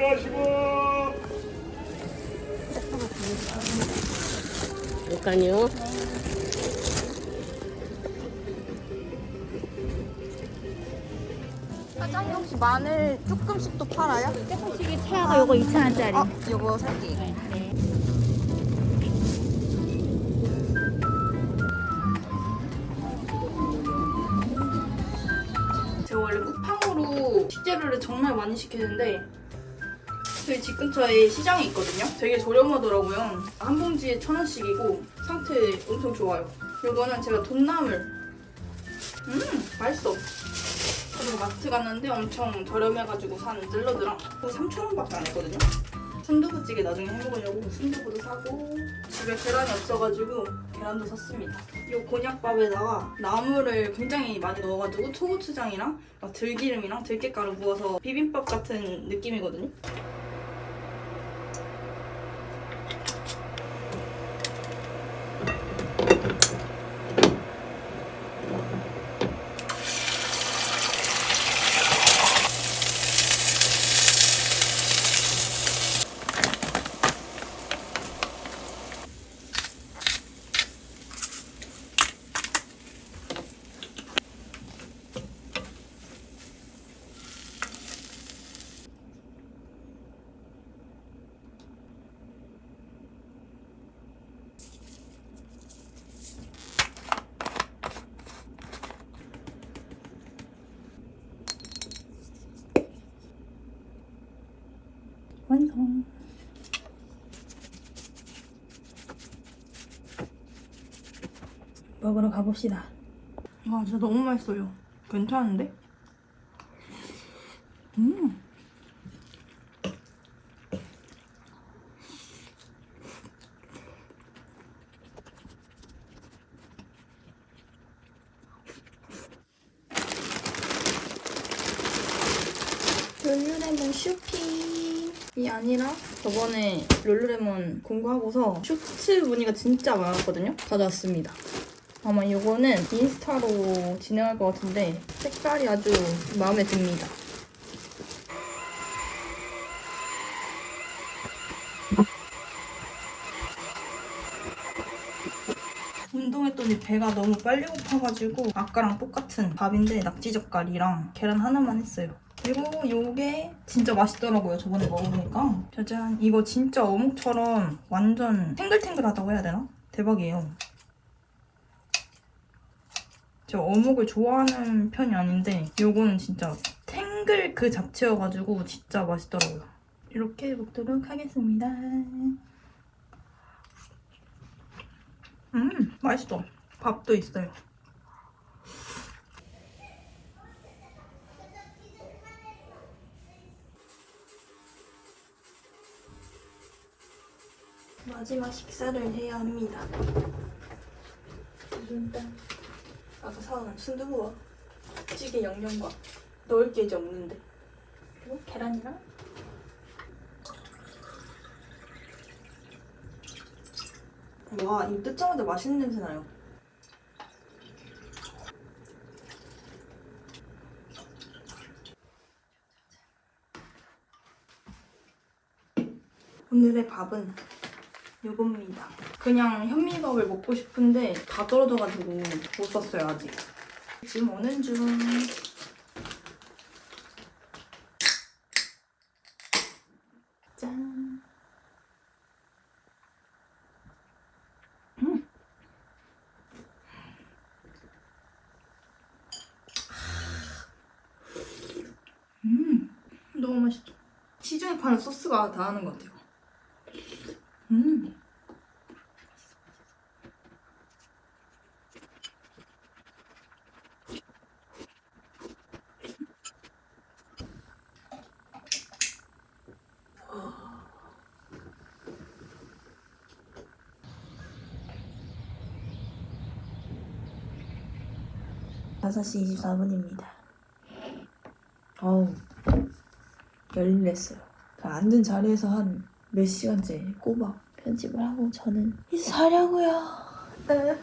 준비하시고 잠깐요. 사장님 혹시 마늘 조금씩 또 팔아요? 조금씩이 차가 요거 2,000원짜리. 어, 요거 살게. 제가 원래 쿠팡으로 식재료를 정말 많이 시키는데 저희 집 근처에 시장이 있거든요. 되게 저렴하더라고요. 한 봉지에 천 원씩이고 상태 엄청 좋아요. 요거는 제가 돈나물. 음, 맛있어. 그리고 마트 갔는데 엄청 저렴해가지고 산 샐러드랑 거의 3,000원밖에 안 했거든요. 순두부찌개 나중에 해먹으려고 순두부도 사고 집에 계란이 없어가지고 계란도 샀습니다. 이 곤약밥에다가 나물을 굉장히 많이 넣어가지고 초고추장이랑 막 들기름이랑 들깨가루 부어서 비빔밥 같은 느낌이거든요. 완성. 먹으러 가봅시다. 와, 진짜 너무 맛있어요. 괜찮은데? 음. 룰루레몬 쇼핑 이 아니라 저번에 룰루레몬 공부하고서 슈트 무늬가 진짜 많았거든요. 가져왔습니다. 아마 이거는 인스타로 진행할 것 같은데 색깔이 아주 마음에 듭니다. 운동했더니 배가 너무 빨리 고파가지고 아까랑 똑같은 밥인데 낙지 젓갈이랑 계란 하나만 했어요. 그리고 요게 진짜 맛있더라고요. 저번에 먹어보니까. 짜잔. 이거 진짜 어묵처럼 완전 탱글탱글하다고 해야 되나? 대박이에요. 제가 어묵을 좋아하는 편이 아닌데 요거는 진짜 탱글 그 자체여가지고 진짜 맛있더라고요. 이렇게 먹도록 하겠습니다. 음, 맛있어. 밥도 있어요. 마지막 식사를 해야 합니다. 일단 아까 사온 순두부와 찌개 양념과 넣을 게 이제 없는데 그리고 계란이랑 와, 입 뜯자마자 맛있는 냄새 나요. 오늘의 밥은 요겁니다. 그냥 현미밥을 먹고 싶은데 다 떨어져가지고 못 썼어요, 아직. 지금 오는 중. 짠. 음. 음, 너무 맛있죠? 시중에 파는 소스가 다 하는 것 같아요. 음. 다섯 시 24분입니다. 어우, 열일했어요. 그 앉은 자리에서 한 몇 시간째 꼬박 편집을 하고 저는 이제 자려고요. 네.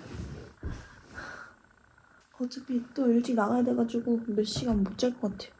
어차피 또 일찍 나가야 돼가지고 몇 시간 못 잘 것 같아요.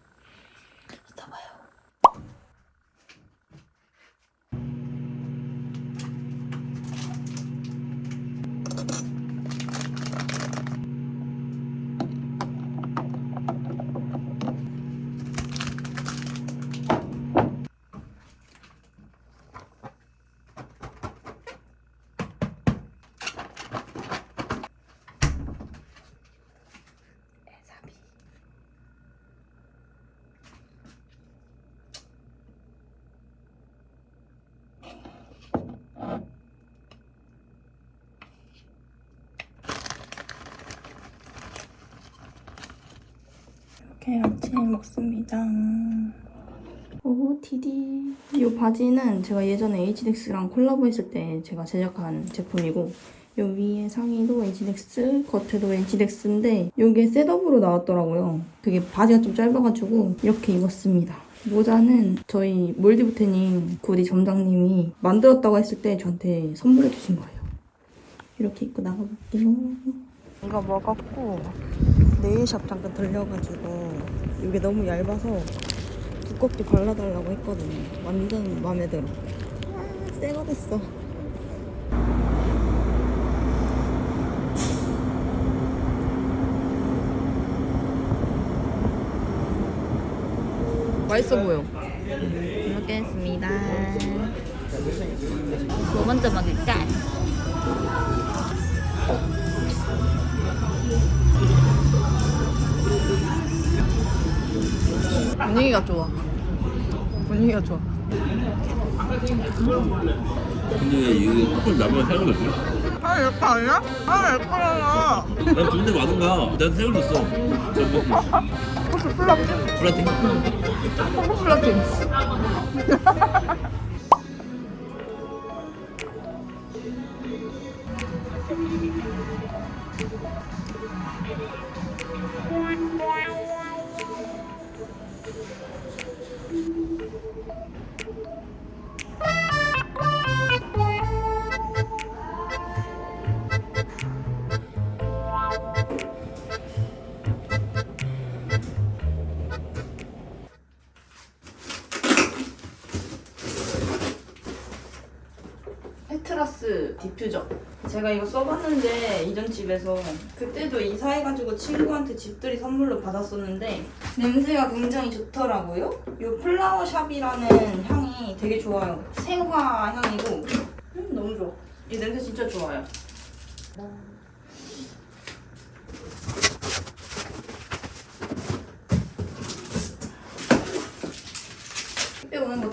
이렇게 아침 먹습니다. 오 디디. 이 바지는 제가 예전에 HDX랑 콜라보 했을 때 제가 제작한 제품이고 요 위에 상의도 HDX, 겉에도 HDX인데 이게 셋업으로 나왔더라고요. 그게 바지가 좀 짧아가지고 이렇게 입었습니다. 모자는 저희 몰디브테닝 구디 점장님이 만들었다고 했을 때 저한테 선물해 주신 거예요. 이렇게 입고 나가볼게요. 이거 먹었고 네일샵 잠깐 들려가지고 이게 너무 얇아서 두껍게 발라달라고 했거든요. 완전 마음에 들어. 아, 새거 됐어. 맛있어 보여. 먹겠습니다. 뭐 먼저 먹을까? 분위기가 좋아. 분위기가 좋아. 근데 이거 조금 나만 사는 거지? 아, 예뻐 아니야? 아, 예뻐라. 난 좋은데 많은가? 난 새우 줬어. 저 먹고. 혹시 플라팅? 플라팅? 혹시 플라팅? 디퓨저. 제가 이거 써봤는데 이전 집에서 그때도 이사해가지고 친구한테 집들이 선물로 받았었는데 냄새가 굉장히 좋더라고요. 이 플라워 샵이라는 향이 되게 좋아요. 생화 향이고 음, 너무 좋아. 이 냄새 진짜 좋아요.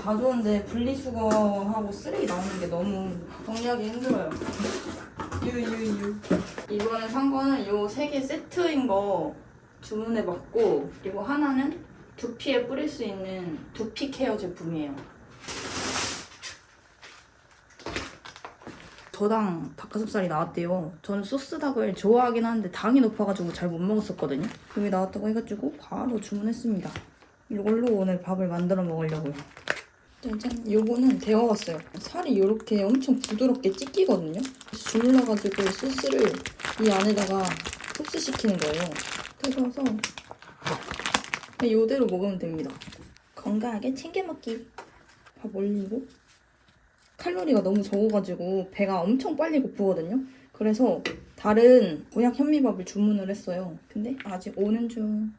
오는 좋은데 분리수거하고 쓰레기 나오는 게 너무 정리하기 힘들어요. 유유유. 이번에 산 거는 요 세 개 세트인 거 주문해 봤고 그리고 하나는 두피에 뿌릴 수 있는 두피 케어 제품이에요. 저당 닭가슴살이 나왔대요. 저는 소스 닭을 좋아하긴 하는데 당이 높아가지고 잘 못 먹었었거든요. 여기 나왔다고 해가지고 바로 주문했습니다. 이걸로 오늘 밥을 만들어 먹으려고요. 짜잔. 요거는 데워왔어요. 살이 이렇게 엄청 부드럽게 찢기거든요. 주물러가지고 소스를 이 안에다가 흡수시키는 거예요. 뜯어서 이대로 먹으면 됩니다. 건강하게 챙겨 먹기. 밥 올리고 칼로리가 너무 적어가지고 배가 엄청 빨리 고프거든요. 그래서 다른 보약 현미밥을 주문을 했어요. 근데 아직 오는 중.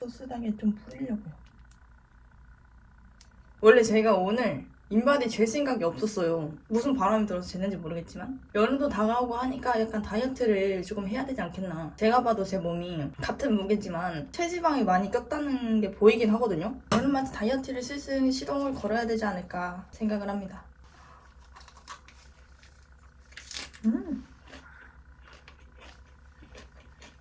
소스닥에 좀 뿌리려고요. 원래 제가 오늘 인바디 잴 생각이 없었어요. 무슨 바람이 들어서 쟀는지 모르겠지만 여름도 다가오고 하니까 약간 다이어트를 조금 해야 되지 않겠나. 제가 봐도 제 몸이 같은 무게지만 체지방이 많이 꼈다는 게 보이긴 하거든요. 여름마다 다이어트를 슬슬 시동을 걸어야 되지 않을까 생각을 합니다. 음.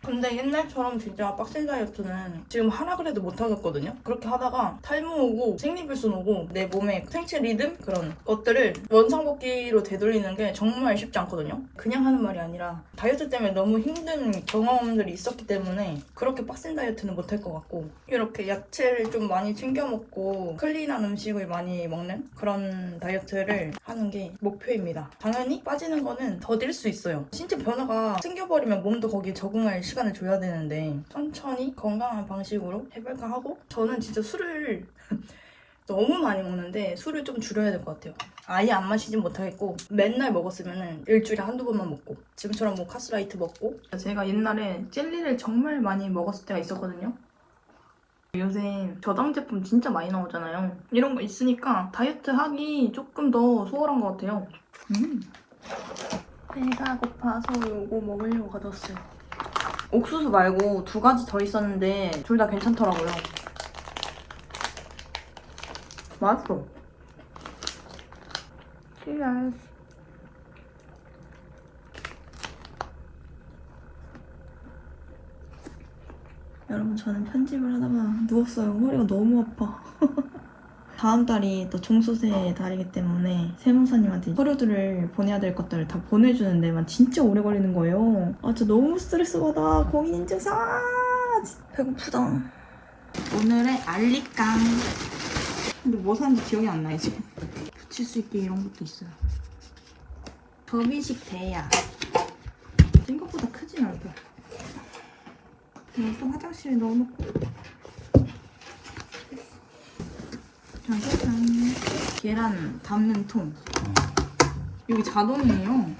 근데 옛날처럼 진짜 빡센 다이어트는 지금 하라 그래도 못 하겠거든요. 그렇게 하다가 탈모 오고 생리불순 오고 내 몸의 생체 리듬 그런 것들을 원상복귀로 되돌리는 게 정말 쉽지 않거든요. 그냥 하는 말이 아니라 다이어트 때문에 너무 힘든 경험들이 있었기 때문에 그렇게 빡센 다이어트는 못할 것 같고 이렇게 야채를 좀 많이 챙겨 먹고 클린한 음식을 많이 먹는 그런 다이어트를 하는 게 목표입니다. 당연히 빠지는 거는 더딜 수 있어요. 신체 변화가 생겨버리면 몸도 거기에 적응할 시간 을 줘야 되는데 천천히 건강한 방식으로 해볼까 하고 저는 진짜 술을 너무 많이 먹는데 술을 좀 줄여야 될 것 같아요. 아예 안 마시진 못하겠고 맨날 먹었으면 일주일에 한두 번만 먹고 지금처럼 뭐 카스라이트 먹고 제가 옛날에 젤리를 정말 많이 먹었을 때가 있었거든요. 요새 저당 제품 진짜 많이 나오잖아요. 이런 거 있으니까 다이어트 하기 조금 더 수월한 것 같아요. 음. 배가 고파서 요거 먹으려고 가져왔어요. 옥수수 말고 두 가지 더 있었는데 둘 다 괜찮더라고요. 맛있어. Cheers. 여러분 저는 편집을 하다가 누웠어요. 허리가 너무 아파. 다음 달이 또 종소세 달이기 때문에 세무사님한테 서류들을 보내야 될 것들을 다 보내주는 데만 진짜 오래 걸리는 거예요. 아 진짜 너무 스트레스 받아. 공인인증서 배고프다. 오늘의 알리깡. 근데 뭐 사는지 기억이 안 나요 지금. 붙일 수 있게 이런 것도 있어요. 접이식 대야. 생각보다 크진. 이거 또 화장실에 넣어놓고. 짜잔. 계란 담는 통. 여기 자동이에요.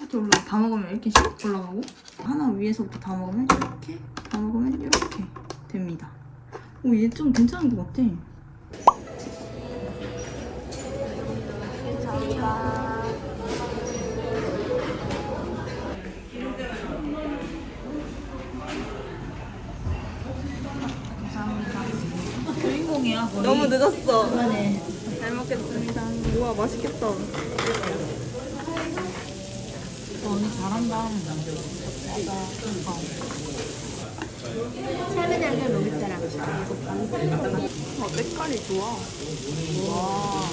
이렇게 올라 다 먹으면 이렇게 슉 올라가고 하나 위에서부터 다 먹으면 이렇게 다 먹으면 이렇게 됩니다. 오얘 좀 괜찮은 것 같아. 주인공이야. 너무 늦었어. 그만해. 잘 먹겠습니다. 우와 맛있겠다. 언니 잘한다. 샤브장면 먹을 사람. 아, 색깔이 좋아. 와.